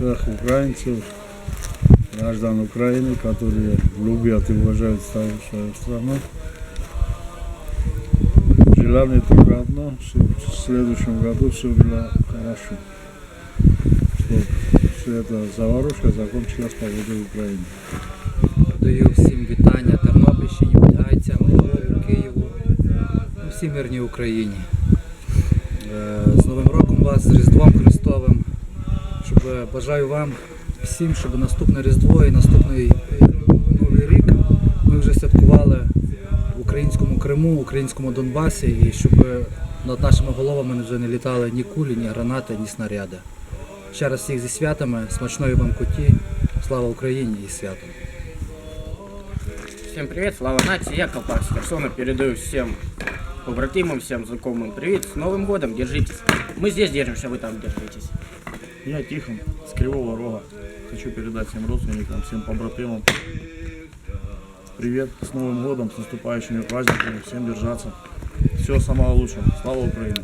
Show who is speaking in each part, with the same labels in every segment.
Speaker 1: всех украинцев, граждан Украины, которые любят и уважают свою, свою страну. Желание только одно, чтобы в следующем году все было хорошо. Чтобы вся эта заварушка закончилась по воде Украины.
Speaker 2: Даю всім вітання Тернопільщині, Підгайцям, Львову, Києву, ну, всій мирній Україні. Е, З Новим роком вас, з Різдвом Христовим. Щоб е, бажаю вам всім, щоб наступне Різдво і наступний е, Новий рік ми вже святкували в українському Криму, в українському Донбасі, і щоб е, над нашими головами вже не літали ні кулі, ні гранати, ні снаряди. Ще раз всіх зі святами, смачної вам куті, слава Україні і святом!
Speaker 3: Всем привет, слава нации, я Колпак с Херсона, передаю всем побратимам, всем знакомым привет, с Новым годом, держитесь. Мы здесь держимся, вы там держитесь.
Speaker 4: Я Тихон с Кривого Рога. Хочу передать всем родственникам, всем побратимам. Привет, с Новым годом, с наступающими праздниками, всем держаться. Всего самого лучшего. Слава Украине!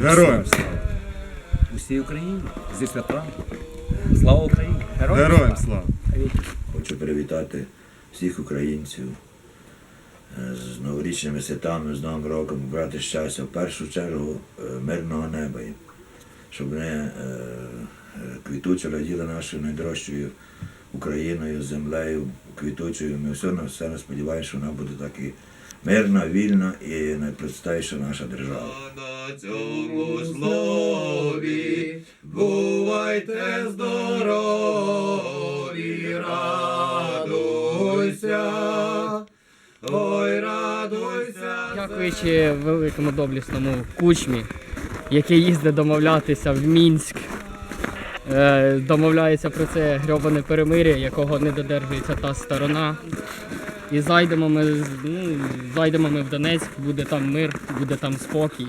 Speaker 1: Героям слава!
Speaker 5: усій Україні зі святами. Слава Україні!
Speaker 1: Героям слава!
Speaker 6: Хочу привітати всіх українців е, з новорічними святами, з Новим роком, брати щастя, в першу чергу е, мирного неба, щоб вони е, е, квітуче раділи нашою найдорожчою Україною, землею, квітучою. Ми все на все не сподіваємося, що вона буде так і мирна, вільна і найпростіша наша держава.
Speaker 7: на цьому слові, бувайте здорові, радуйся, ой, радуйся.
Speaker 8: Дякуючи великому доблісному кучмі, який їздить домовлятися в Мінськ, е, домовляється про це грьобане перемир'я, якого не додержується та сторона. І зайдемо ми, ну, зайдемо ми в Донецьк, буде там мир, буде там спокій.